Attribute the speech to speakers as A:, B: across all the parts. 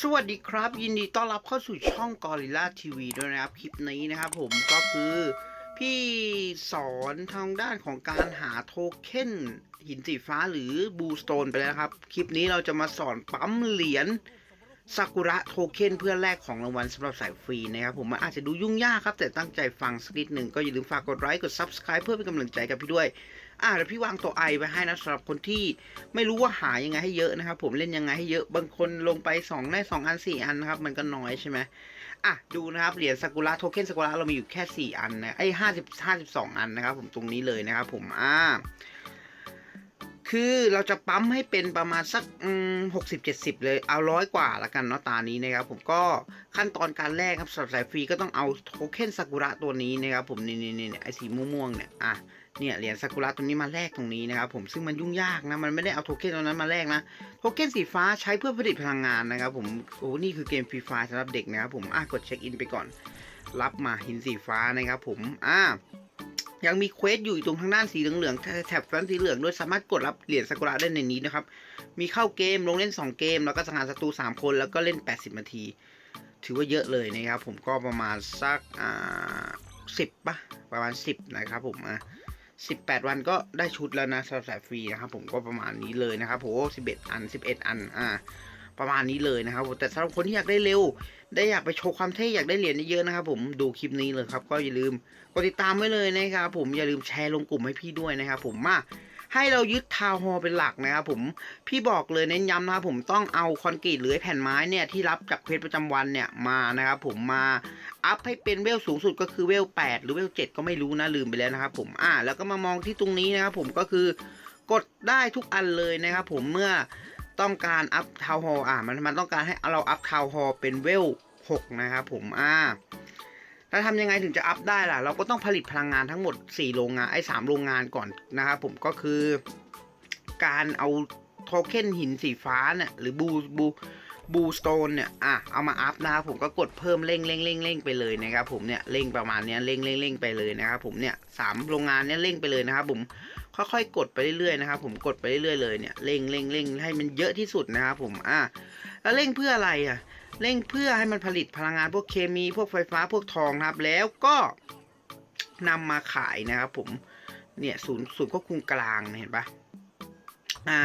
A: สวัสดีครับ ยินดีต้อนรับเข้าสู่ช่อง Gorilla TV ด้วยนะครับ คลิปนี้นะครับผมก็คือพี่สอนทางด้านของการหาโทเค็นหินสีฟ้าหรือบูสโตนไปแล้วครับ คลิปนี้เราจะมาสอนปั๊มเหรียญซากุระโทเค็นเพื่อแลกของรางวัลสำหรับสายฟรีนะครับผมมันอาจจะดูยุ่งยากครับ แต่ตั้งใจฟังสักนิดหนึ่งก็อย่าลืมฝากกดไลค์กด Subscribe เพื่อเป็นกำลังใจกับพี่ด้วย อ่าเดี๋ยวพี่วางตัวไอไว้ให้นะสำหรับคนที่ไม่รู้ว่าหายังไงให้เยอะนะครับ ผมเล่นยังไงให้เยอะบางคนลงไป2ได้2อัน 4 อันนะครับ มันก็น้อยใช่ไหมอะดูนะครับเหรียญซากุระโทเค็นซากุระเรามีอยู่แค่ 4 อันนะไอ้ห้าสิบห้าสิบสองอันนะครับ ผมตรงนี้เลยนะครับ ผมอ่าคือเราจะปั๊มให้เป็นประมาณสักหกสิบเจ็ดสิบเลยเอาร้อยกว่าละกันเนาะตานี้นะครับ ผมก็ขั้นตอนการแรกครับสำหรับสายฟรีก็ต้องเอาโทเค็นซากุระตัวนี้นะครับ ผมนี่นี่นี่ไอสีม่วงๆเนี่ยอะ เนี่ยเหรียญซากุระตัวนี้มาแลกตรงนี้นะครับผมซึ่งมันยุ่งยากนะมันไม่ได้เอาโทเค็นตัวนั้นมาแลกนะโทเค็นสีฟ้าใช้เพื่อผลิตพลังงานนะครับผมโอ้นี่คือเกมฟรีไฟสำหรับเด็กนะครับผมอะกดเช็คอินไปก่อน รับมาหินสีฟ้านะครับผมอ่ายังมีเควสอยู่ตรงทางด้านสีเหลืองๆแถบแฟ้มสีเหลืองด้วยสามารถกดรับเหรียญซากุระได้ในนี้นะครับ มีเข้าเกมลงเล่น 2 เกม แล้วก็สังหารศัตรู3 คนแล้วก็เล่น 80 นาที ถือว่าเยอะเลยนะครับ ผมก็ประมาณสักอ่าสิบปะประมาณ 10 นะครับผมอะ 18 วันก็ได้ชุดแล้วนะสำหรับสายฟรีนะครับผมก็ประมาณนี้เลยนะครับโห11 อัน 11 อันอ่า ประมาณนี้เลยนะครับแต่สำหรับคนที่อยากได้เร็ว ได้อยากไปโชว์ความเท่อยากได้เหรียญเยอะๆนะครับ ผมดูคลิปนี้เลยครับ ก็อย่าลืมกดติดตามไว้เลยนะครับ ผมอย่าลืมแชร์ลงกลุ่มให้พี่ด้วยนะครับ ผมมาให้เรายึดทาวน์ฮอเป็นหลักนะครับผมพี่บอกเลยเน้นย้ำนะครับผมต้องเอาคอนกรีตหรือแผ่นไม้เนี่ยที่รับจากเพจประจำวันเนี่ยมานะครับผมมาอัพให้เป็นเวลสูงสุดก็คือเวล 8 หรือเวล 7 ก็ไม่รู้นะลืมไปแล้วนะครับผมอ่าแล้วก็มามองที่ตรงนี้นะครับผมก็คือกดได้ทุกอันเลยนะครับผมเมื่อ ต้องการอัพทาวฮอลอะมันมันต้องการให้เราอัพทาวฮอเป็นเวล6นะครับผมอ่าแล้วทำยังไงถึงจะอัพได้ล่ะ เราก็ต้องผลิตพลังงานทั้งหมด 4 โรงงานไอ้3โรงงานก่อนนะครับผมก็คือการเอาโทเค็นหินสีฟ้าเนี่ยหรือบูบู บูสโตนเนี่ยอะเอามาอัพนะครับผมก็กดเพิ่มเร่งเร่งเร่งเร่งไปเลยนะครับผมเนี่ยเร่งประมาณเนี้ยเร่งเร่งเร่งไปเลยนะครับผมเนี่ยสามโรงงานเนี่ยเร่งไปเลยนะครับผมค่อยๆ กดไปเรื่อยๆนะครับผมกดไปเรื่อยๆเลยเนี่ยเร่งเร่งเร่งให้มันเยอะที่สุดนะครับผมอะแล้วเร่งเพื่ออะไรอะเร่งเพื่อให้มันผลิตพลังงานพวกเคมีพวกไฟฟ้าพวกทองนะครับ แล้วก็นำมาขายนะครับผมเนี่ยศูนย์ศูนย์ควบคุมกลางเนี่ยเห็นปะอ่า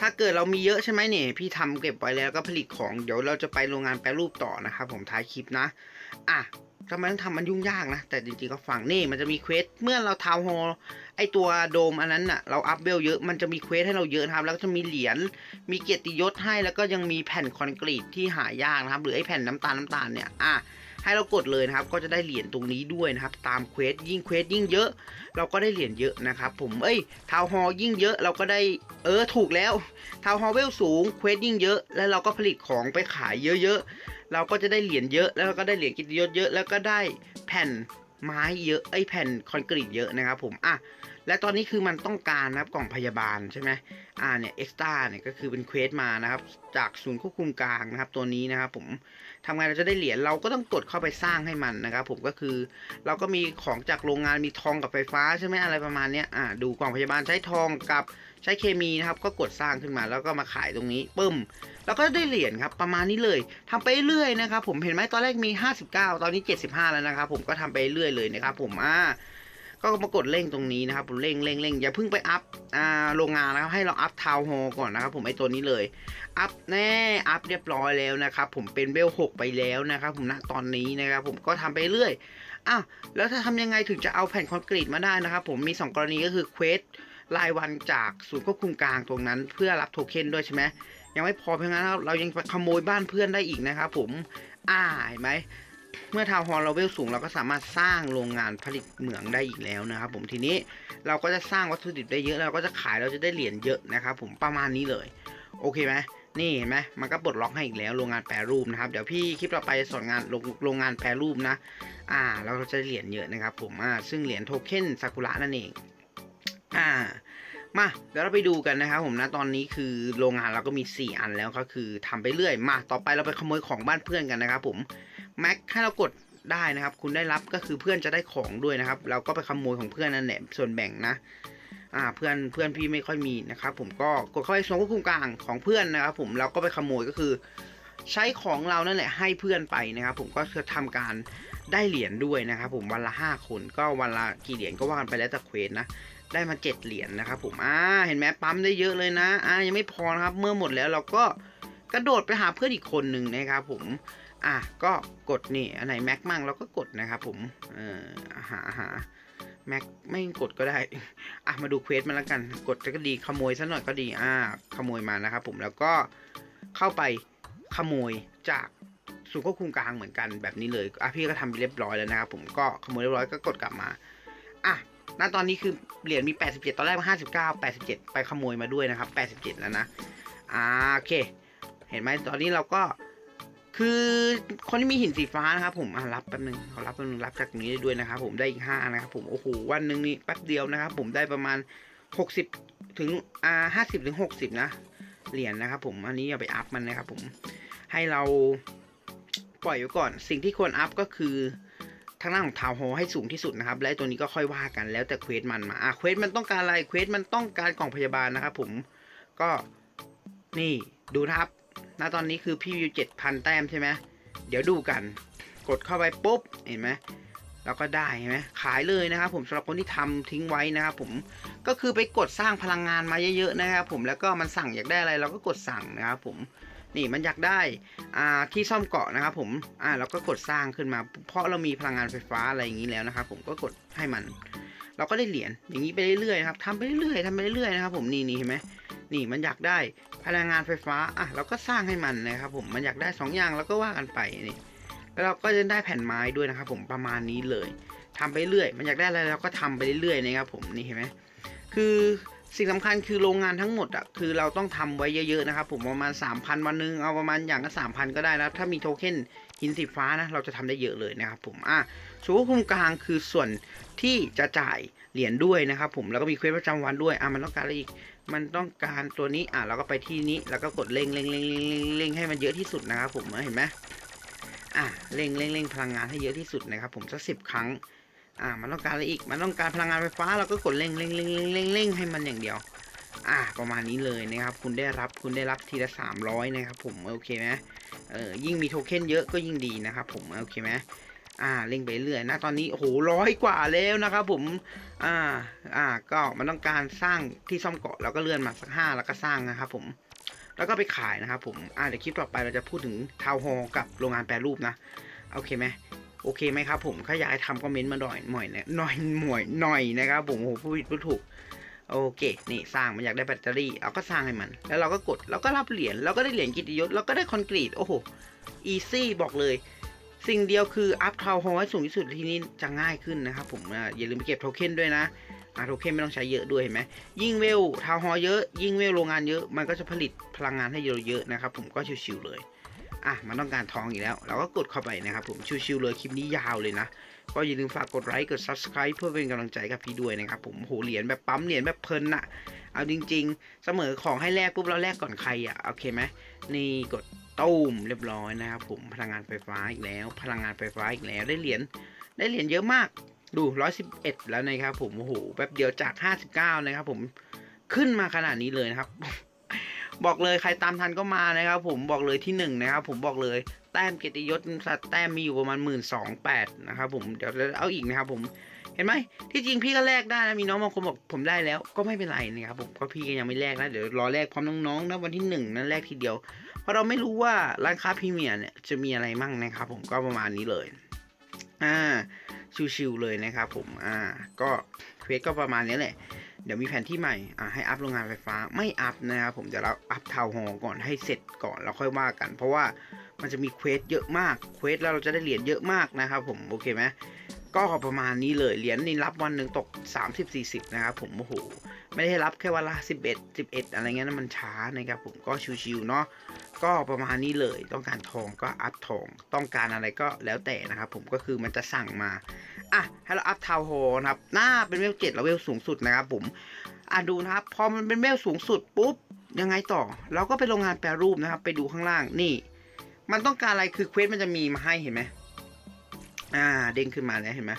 A: ถ้าเกิดเรามีเยอะใช่ไหมเนี่ยพี่ทำเก็บไว้แล้วก็ผลิตของเดี๋ยวเราจะไปโรงงานแปรรูปต่อนะครับผมท้ายคลิปนะ อะทำไมต้องทำมันยุ่งยากนะ แต่จริงๆก็ฟังนี่มันจะมีเควสเมื่อเราทาวน์ฮไอตัวโดมอันนั้นน่ะเราอัพเวลเยอะมันจะมีเควสให้เราเยอะนะครับ แล้วก็จะมีเหรียญมีเกียรติยศให้แล้วก็ยังมีแผ่นคอนกรีตที่หายากนะครับ หรือไอแผ่นน้ำตาลน้ำตาลเนี่ยอะ ให้เรากดเลยนะครับ ก็จะได้เหรียญตรงนี้ด้วยนะครับ ตามเควสยิ่งเควสยิ่งเยอะ เราก็ได้เหรียญเยอะนะครับ ผมเอ้ยทาวฮอลยิ่งเยอะเราก็ได้เออถูกแล้วทาวฮอลเวลสูงเควสยิ่งเยอะ แล้วเราก็ผลิตของไปขายเยอะๆเราก็จะได้เหรียญเยอะ แล้วเราก็ได้เหรียญกิตยศเยอะแล้วก็ได้แผ่นไม้เยอะไอ้แผ่นคอนกรีตเยอะนะครับผมอะ และตอนนี้คือมันต้องการนะครับกล่องพยาบาลใช่ไหมอ่าเนี่ยเอ็กซ์ต้าเนี่ยก็คือเป็นเควสมานะครับ จากศูนย์ควบคุมกลางนะครับ ตัวนี้นะครับผมทำไงเราจะได้เหรียญเราก็ต้องกดเข้าไปสร้างให้มันนะครับ ผมก็คือเราก็มีของจากโรงงานมีทองกับไฟฟ้าใช่ไหมอะไรประมาณเนี้ยอ่าดูกล่องพยาบาลใช้ทองกับใช้เคมีนะครับ ก็กดสร้างขึ้นมาแล้วก็มาขายตรงนี้ปึ้ม แล้วก็ได้เหรียญครับประมาณนี้เลยทำไปเรื่อยนะครับ ผมเห็นไหมตอนแรกมี 59 ตอนนี้ 75 แล้วนะครับผมก็ทำไปเรื่อยเลยนะครับผมอ่า ก็มากดเร่งตรงนี้นะครับผมเร่งเร่งเร่งอย่าเพิ่งไปอัพโรงงานนะครับให้เราอัพทาวน์โฮก่อนนะครับผมไอตัวนี้เลย อัพแน่อัพเรียบร้อยแล้วนะครับผมเป็นเวล6ไปแล้วนะครับผมณตอนนี้นะครับผมก็ทำไปเรื่อยอ้าวแล้วถ้าทำยังไงถึงจะเอาแผ่นคอนกรีตมาได้นะครับผมมี 2 กรณีก็คือเควสรายวันจากศูนย์ควบคุมกลางตรงนั้น เพื่อรับโทเค็นด้วยใช่ไหมยังไม่พอเพียงนั้นเรายังไปขโมยบ้านเพื่อนได้อีกนะครับผมอ่าเห็นไหม เมื่อทาวน์ฮอลเราเวลสูงเราก็สามารถสร้างโรงงานผลิตเหมืองได้อีกแล้วนะครับ ผมทีนี้เราก็จะสร้างวัตถุดิบได้เยอะเราก็จะขายเราจะได้เหรียญเยอะนะครับ ผมประมาณนี้เลย โอเคไหมนี่เห็นไหมมันก็ปลดล็อกให้อีกแล้วโรงงานแปรรูปนะครับ เดี๋ยวพี่คลิปเราไปสอนงานโรงงานแปรรูปนะ อ่าเราจะได้เหรียญเยอะนะครับ ผมอ่าซึ่งเหรียญโทเค็นซากุระนั่นเองอ่ามาเดี๋ยวเราไปดูกันนะครับผมนะตอนนี้คือโรงงานเราก็มี 4 อันแล้วก็คือทำไปเรื่อยมาต่อไปเราไปขโมยของบ้านเพื่อนกันนะครับผม แม็กให้เรากดได้นะครับ คุณได้รับก็คือเพื่อนจะได้ของด้วยนะครับ เราก็ไปขโมยของเพื่อนนั่นแหละส่วนแบ่งนะอ่าเพื่อนเพื่อนพี่ไม่ค่อยมีนะครับผมก็กดเข้าไปส่วนควบคุมกลางของเพื่อนนะครับ ผมเราก็ไปขโมยก็คือ ใช้ของเรานั่นแหละให้เพื่อนไปนะครับ ผมก็จะทำการได้เหรียญด้วยนะครับ ผมวันละห้าคนก็วันละกี่เหรียญก็ว่ากันไปแล้วแต่เควสนะได้มาเจ็ดเหรียญนะครับ ผมอ่าเห็นไหมปั๊มได้เยอะเลยนะอ่ายังไม่พอนะครับ เมื่อหมดแล้วเราก็ กระโดดไปหาเพื่อนอีกคนหนึ่งนะครับผมอะก็กดนี่อันไหนแม็กมั่งเราก็กดนะครับผมเออหาหาแม็กไม่กดก็ได้ อะมาดูเควสมาแล้วกัน กดก็ดีขโมยซะหน่อยก็ดี อ่า ขโมยมานะครับผมแล้วก็เข้าไปขโมยจากศูนย์ควบคุมกลางเหมือนกันแบบนี้เลย อะพี่ก็ทำไปเรียบร้อยแล้วนะครับผมก็ขโมยเรียบร้อยก็กดกลับมา อะณตอนนี้คือเหรียญมี 87 ตอนแรกมา59 87 ไปขโมยมาด้วยนะครับ 87 แล้วนะ อ่าโอเค เห็นไหมตอนนี้เราก็คือคนที่มีหินสีฟ้านะครับผมรับแป๊บนึงเขารับแป๊บนึงรับจากตรงนี้ได้ด้วยนะครับผมได้อีกห้านะครับผมโอ้โหวันหนึ่งนี่แป๊บเดียวนะครับผมได้ประมาณ 60 ถึงอ่า50ถึง60นะเหรียญนะครับผมอันนี้อย่าไปอัพมันนะครับผมให้เราปล่อยไว้ก่อน สิ่งที่ควรอัพก็คือทางด้านของทาวโฮให้สูงที่สุดนะครับ และตัวนี้ก็ค่อยว่ากันแล้วแต่เควสมันมาอะเควสมันต้องการอะไรเควสมันต้องการกล่องพยาบาลนะครับผมก็นี่ดูนะครับ ณตอนนี้คือพี่วิวเจ็ดพันแต้มใช่ไหมเดี๋ยวดูกัน กดเข้าไปปุ๊บ เห็นไหมแล้วก็ได้เห็นไหมขายเลยนะครับผมสำหรับคนที่ทำทิ้งไว้นะครับผม ก็คือไปกดสร้างพลังงานมาเยอะๆนะครับผมแล้วก็มันสั่งอยากได้อะไรเราก็กดสั่งนะครับผมนี่มันอยากได้ที่ซ่อมเกาะนะครับผมอ่าเราก็กดสร้างขึ้นมา เพราะเรามีพลังงานไฟฟ้าอะไรอย่างนี้แล้วนะครับผมก็กดให้มัน เราก็ได้เหรียญอย่างนี้ไปเรื่อยๆครับทำไปเรื่อยๆทำไปเรื่อยๆนะครับผมนี่นี่เห็นไหม นี่มันอยากได้พลังงานไฟฟ้าอะเราก็สร้างให้มันนะครับผมมันอยากได้สองอย่างเราก็ว่ากันไปนี่แล้วเราก็จะได้แผ่นไม้ด้วยนะครับผมประมาณนี้เลยทำไปเรื่อยมันอยากได้อะไรเราก็ทำไปเรื่อยๆนะครับผมนี่เห็นไหมคือสิ่งสำคัญคือโรงงานทั้งหมดอะคือเราต้องทำไว้เยอะๆนะครับผมประมาณ 3,000 วันหนึงเอาประมาณอย่างก็3,000 ก็ได้แล้วถ้ามีโทเค็นหินสีฟ้านะเราจะทำได้เยอะเลยนะครับผมอะส่วนควบคุมกลางคือส่วนที่จะจ่ายเหรียญด้วยนะครับผมแล้วก็มีเควสประจำวันด้วยอะมันต้องการอะไรอีก มันต้องการตัวนี้อะเราก็ไปที่นี้แล้วก็กดเร่งเร่งเร่งเร่งเร่งเร่งให้มันเยอะที่สุดนะครับผมเห็นไหมอะเร่งเร่งเร่งพลังงานให้เยอะที่สุดนะครับ ผมสักสิบครั้งอ่ามันต้องการอะไรอีกมันต้องการพลังงานไฟฟ้าเราก็กดเร่งเร่งเร่งเร่งเร่งเร่งให้มันอย่างเดียว อ่าประมาณนี้เลยนะครับ คุณได้รับคุณได้รับทีละสามร้อยนะครับ ผมโอเคไหมเออยิ่งมีโทเค็นเยอะก็ยิ่งดีนะครับผมโอเคไหม อ่าเร่งไปเรื่อยนะตอนนี้โอ้โหร้อยกว่าแล้วนะครับผมอ่าอ่าก็มันต้องการสร้างที่ซ่อมเกาะเราก็เลื่อนมาสักห้าแล้วก็สร้างนะครับผมแล้วก็ไปขายนะครับผมอ่าเดี๋ยวคลิปต่อไปเราจะพูดถึงทาวน์ฮอลกับโรงงานแปรรูปนะโอเคไหมโอเคไหมครับผมถ้าอยากให้ทำคอมเมนต์มาหน่อยหน่อยนะหน่อยหน่อยหน่อยนะครับผมโอ้โหพูดผิดพูดถูกโอเค นี่สร้างมันอยากได้แบตเตอรี่เราก็สร้างให้มัน แล้วเราก็กด เราก็รับเหรียญ เราก็ได้เหรียญกิตติยศ เราก็ได้คอนกรีต โอ้โห อีซี่บอกเลย สิ่งเดียวคืออัพทาวน์ฮอให้สูงที่สุดทีนี้จะง่ายขึ้นนะครับผมอย่าลืมไปเก็บโทเค็นด้วยนะอ่าโทเค็นไม่ต้องใช้เยอะด้วยเห็นไหมยิ่งเวลทาวน์ฮอเยอะยิ่งเวลโรงงานเยอะ มันก็จะผลิตพลังงานให้เราเยอะนะครับผมก็ชิวๆเลยอะมันต้องการทองอีกแล้ว เราก็กดเข้าไปนะครับผมชิวๆเลยคลิปนี้ยาวเลยนะ ก็อย่าลืมฝากกดไลค์กด subscribe เพื่อเป็นกำลังใจกับพี่ด้วยนะครับผมโหเหรียญแบบปั๊มเหรียญแบบเพลินอะเอาจริง ๆ เสมอของให้แลกปุ๊บเราแลกก่อนใครอะโอเคไหมนี่กด ตู้มเรียบร้อยนะครับผมพลังงานไฟฟ้าอีกแล้ว พลังงานไฟฟ้าอีกแล้วได้เหรียญได้เหรียญเยอะมากดู 111 แล้วนะครับผมโอ้โหแป๊บเดียวจาก 59 นะครับผมขึ้นมาขนาดนี้เลยนะครับ บอกเลยใครตามทันก็มานะครับ ผมบอกเลยที่หนึ่งนะครับผมบอกเลยแต้มเกียรติยศสัตแต้มมีอยู่ประมาณหมื่นสองแปดนะครับผมเดี๋ยวจะเอาอีกนะครับผมเห็นไหมที่จริงพี่ก็แลกได้นะมีน้องบางคนบอกผมได้แล้วก็ไม่เป็นไรนะครับผมก็พี่ก็ยังไม่แลกนะเดี๋ยวรอแลกพร้อมน้องๆนะวันที่หนึ่งนั้นแลกทีเดียว เพราะเราไม่รู้ว่าร้านค้าพรีเมียร์เนี่ยจะมีอะไรมั่งนะครับผมก็ประมาณนี้เลย อ่า ชิวๆเลยนะครับผม อ่า ก็เควสก็ประมาณนี้แหละ เดี๋ยวมีแผนที่ใหม่ อ่า ให้อัพโรงงานไฟฟ้า ไม่อัพนะครับผม เดี๋ยวเราอัพทาวน์ฮอก่อนให้เสร็จก่อนแล้วค่อยว่ากัน เพราะว่ามันจะมีเควสเยอะมาก เควสแล้วเราจะได้เหรียญเยอะมากนะครับผม โอเคไหมก็ประมาณนี้เลย เหรียญนี่รับวันหนึ่งตก 30-40 นะครับผม โอ้โห ไม่ได้รับแค่วันละ11 11 อะไรเงี้ยนะมันช้านะครับผม ก็ชิวๆเนาะ ก็ประมาณนี้เลยต้องการทองก็อัพทองต้องการอะไรก็แล้วแต่นะครับผมก็คือมันจะสั่งมาอะให้เราอัพทาวโฮนะครับหน้าเป็นเวลเจ็ดแล้วเวลสูงสุดนะครับผมอะดูนะครับพอมันเป็นเวลสูงสุดปุ๊บยังไงต่อ เราก็ไปโรงงานแปรรูปนะครับ ไปดูข้างล่างนี่ มันต้องการอะไรคือเควสมันจะมีมาให้เห็นไหมอ่าเด้งขึ้นมาแล้วเห็นไหม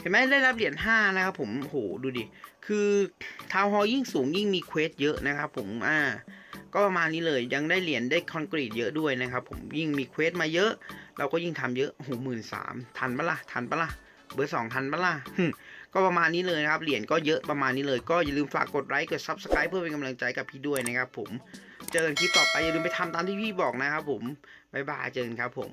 A: เห็นไหมได้รับเหรียญห้านะครับผมโหดูดิคือทาวฮอยิ่งสูงยิ่งมีเควสเยอะนะครับผมอ่า ก็ประมาณนี้เลยยังได้เหรียญได้คอนกรีตเยอะด้วยนะครับ ผมยิ่งมีเควสมาเยอะ เราก็ยิ่งทำเยอะโอ้โหมื่นสามทันปะล่ะทันปะล่ะเบอร์สองทันปะล่ะก็ประมาณนี้เลยนะครับ เหรียญก็เยอะประมาณนี้เลย ก็อย่าลืมฝากกดไลค์กดซับสไครป์เพื่อเป็นกำลังใจกับพี่ด้วยนะครับผม เจอกันคลิปต่อไปอย่าลืมไปทำตามที่พี่บอกนะครับผมบ๊ายบายเจอกันครับผม